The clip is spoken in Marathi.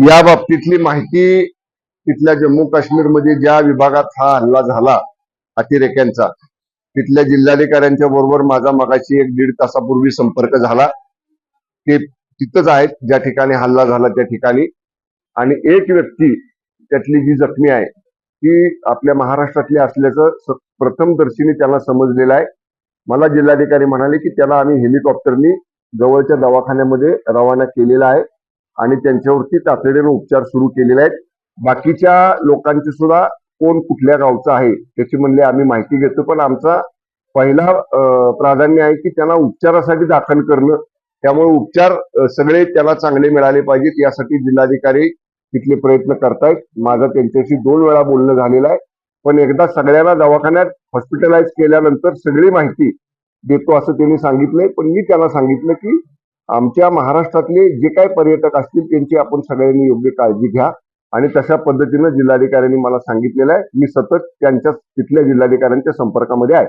या बाबतीतली माहिती तिथल्या जम्मू काश्मीरमध्ये ज्या विभागात हा हल्ला झाला अतिरेक्यांचा तिथल्या जिल्हाधिकाऱ्यांच्या बरोबर माझा मगाशी एक दीड तासापूर्वी संपर्क झाला. ते तिथंच आहेत ज्या ठिकाणी हल्ला झाला त्या ठिकाणी. आणि एक व्यक्ती त्यातली जी जखमी आहे ती आपल्या महाराष्ट्रातली असल्याचं स- प्रथम दर्शनी त्याला समजलेलं आहे. मला जिल्हाधिकारी म्हणाले की त्याला आम्ही हेलिकॉप्टरनी जवळच्या दवाखान्यामध्ये रवाना केलेला आहे. आणि त्यांच्यावरती तातडीने उपचार सुरू केलेले आहेत. बाकीच्या लोकांची सुद्धा कोण कुठल्या गावचं आहे त्याची म्हणले आम्ही माहिती घेतो पण आमचा पहिला प्राधान्य आहे की त्यांना उपचारासाठी दाखल करणं. त्यामुळे उपचार सगळे त्याला चांगले मिळाले पाहिजेत यासाठी जिल्हाधिकारी तिथले प्रयत्न करतायत. माझं त्यांच्याशी दोन वेळा बोलणं झालेलं आहे. पण एकदा सगळ्यांना दवाखान्यात हॉस्पिटलाइज केल्यानंतर सगळी माहिती देतो असं त्यांनी सांगितलंय. पण मी त्याला सांगितलं की आमच्या महाराष्ट्रातले जे काही पर्यटक असतील त्यांची आपण सगळ्यांनी योग्य काळजी घ्या. आणि तशा पद्धतीनं जिल्हाधिकाऱ्यांनी मला सांगितलेलं आहे मी सतत त्यांच्या तिथल्या जिल्हाधिकाऱ्यांच्या संपर्कामध्ये आहे.